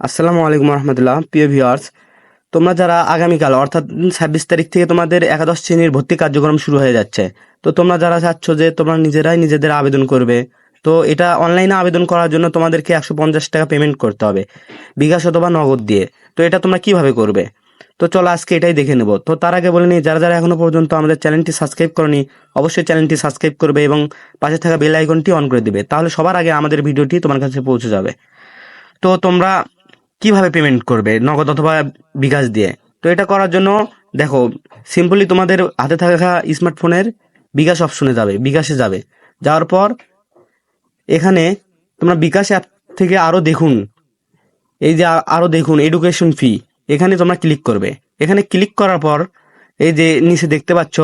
আসসালামু আলাইকুম রহমতুল্লাহ, প্রিয় ভিউয়ার্স। তোমরা যারা আগামীকাল, অর্থাৎ ছাব্বিশ তারিখ থেকে তোমাদের একাদশ শ্রেণির ভর্তি কার্যক্রম শুরু হয়ে যাচ্ছে, তো তোমরা যারা চাচ্ছ যে তোমরা নিজেরাই নিজেদের আবেদন করবে, তো এটা অনলাইনে আবেদন করার জন্য তোমাদেরকে একশো পঞ্চাশ টাকা পেমেন্ট করতে হবে, বিকাশ অথবা নগদ দিয়ে। তো এটা তোমরা কীভাবে করবে? তো চলো আজকে এটাই দেখে নেব। তো তার আগে বলে নিই, যারা যারা এখনও পর্যন্ত আমাদের চ্যানেলটি সাবস্ক্রাইব করনি, অবশ্যই চ্যানেলটি সাবস্ক্রাইব করবে এবং পাশে থাকা বেল আইকনটি অন করে দিবে, তাহলে সবার আগে আমাদের ভিডিওটি তোমার কাছে পৌঁছে যাবে। তো তোমরা কীভাবে পেমেন্ট করবে? নগদ অথবা বিকাশ দিয়ে। তো এটা করার জন্য, দেখো সিম্পলি তোমাদের হাতে থাকা স্মার্টফোনের বিকাশ অপশনে যাবে, বিকাশে যাবে। যাওয়ার পর, এখানে তোমরা বিকাশ অ্যাপ থেকে আরও দেখুন। এই যে আরও দেখুন এডুকেশন ফি এখানে তোমরা ক্লিক করবে। এখানে ক্লিক করার পর, এই যে নিচে দেখতে পাচ্ছ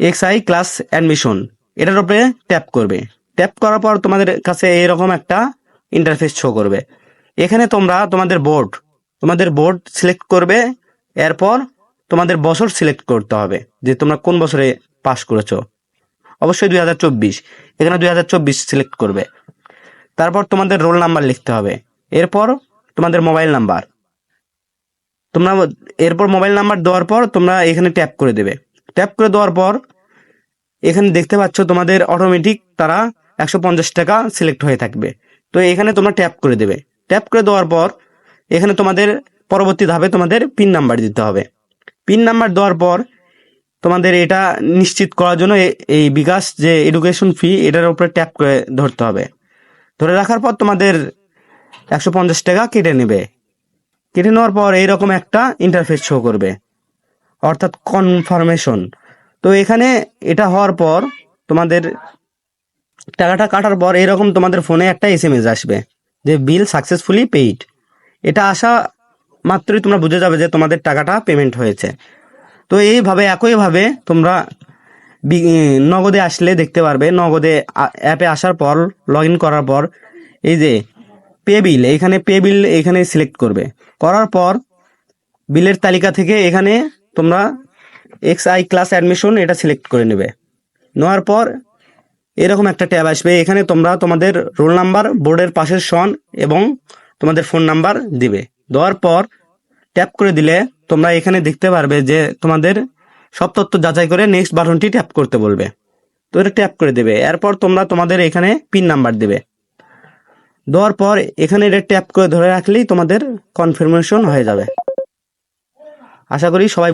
এক্স আই ক্লাস অ্যাডমিশন এটার উপরে ট্যাপ করবে। ট্যাপ করার পর তোমাদের কাছে এরকম একটা ইন্টারফেস শো করবে। এখানে তোমরা তোমাদের বোর্ড তোমাদের বোর্ড সিলেক্ট করবে, এরপর তোমাদের বছর সিলেক্ট করতে হবে, যে তোমরা কোন বছরে পাস করেছ। অবশ্যই দুই হাজার চব্বিশ, এখানে দুই হাজার চব্বিশ সিলেক্ট করবে। তারপর তোমাদের রোল নাম্বার লিখতে হবে, এরপর তোমাদের মোবাইল নাম্বার তোমরা এরপর মোবাইল নাম্বার দেওয়ার পর তোমরা এখানে ট্যাপ করে দেবে। ট্যাপ করে দেওয়ার পর এখানে দেখতে পাচ্ছ তোমাদের অটোমেটিক তারা একশো পঞ্চাশ টাকা সিলেক্ট হয়ে থাকবে। তো এখানে তোমরা ট্যাপ করে দেবে। ট্যাপ করে দেওয়ার পর, এখানে তোমাদের পরবর্তী ধাপে তোমাদের পিন নাম্বার দিতে হবে। পিন নাম্বার দেওয়ার পর, তোমাদের এটা নিশ্চিত করার জন্য এই বিকাশ যে এডুকেশন ফি এটার উপরে ট্যাপ করে ধরতে হবে। ধরে রাখার পর তোমাদের একশো পঞ্চাশ টাকা কেটে নেবে। কেটে নেওয়ার পর এইরকম একটা ইন্টারফেস শো করবে, অর্থাৎ কনফার্মেশন তো এখানে এটা হওয়ার পর তোমাদের টাকাটা কাটার পর এরকম তোমাদের ফোনে একটা এস আসবে। যে বিল সাকসেসফুলি পেইড এটা আসা মাত্রই তোমরা বুঝে যাবে যে তোমাদের টাকাটা পেমেন্ট হয়েছে। তো এইভাবে, একইভাবে তোমরা নগদে আসলে দেখতে পারবে, নগদে অ্যাপে আসার পর লগ ইন করার পর, এই যে পে বিল এখানে পে বিল এখানে সিলেক্ট করবে। করার পর, বিলের তালিকা থেকে এখানে তোমরা এক্স আই ক্লাস অ্যাডমিশন এটা সিলেক্ট করে নেবে। নেওয়ার পর এরকম একটা ট্যাব আসবে। এখানে তোমরা তোমাদের রোল নাম্বার, বোর্ডের পাশের সন এবং তোমাদের ফোন নাম্বার দিবে। দেওয়ার পর ট্যাপ করে দিলে তোমরা এখানে দেখতে পারবে যে তোমাদের সব তথ্য যাচাই করে নেক্সট বাটনটি ট্যাপ করতে বলবে। তো এটা ট্যাপ করে দেবে। এরপর তোমরা তোমাদের এখানে পিন নাম্বার দেবে। দেওয়ার পর এখানে এটা ট্যাপ করে ধরে রাখলেই তোমাদের কনফার্মেশন হয়ে যাবে। আশা করি সবাই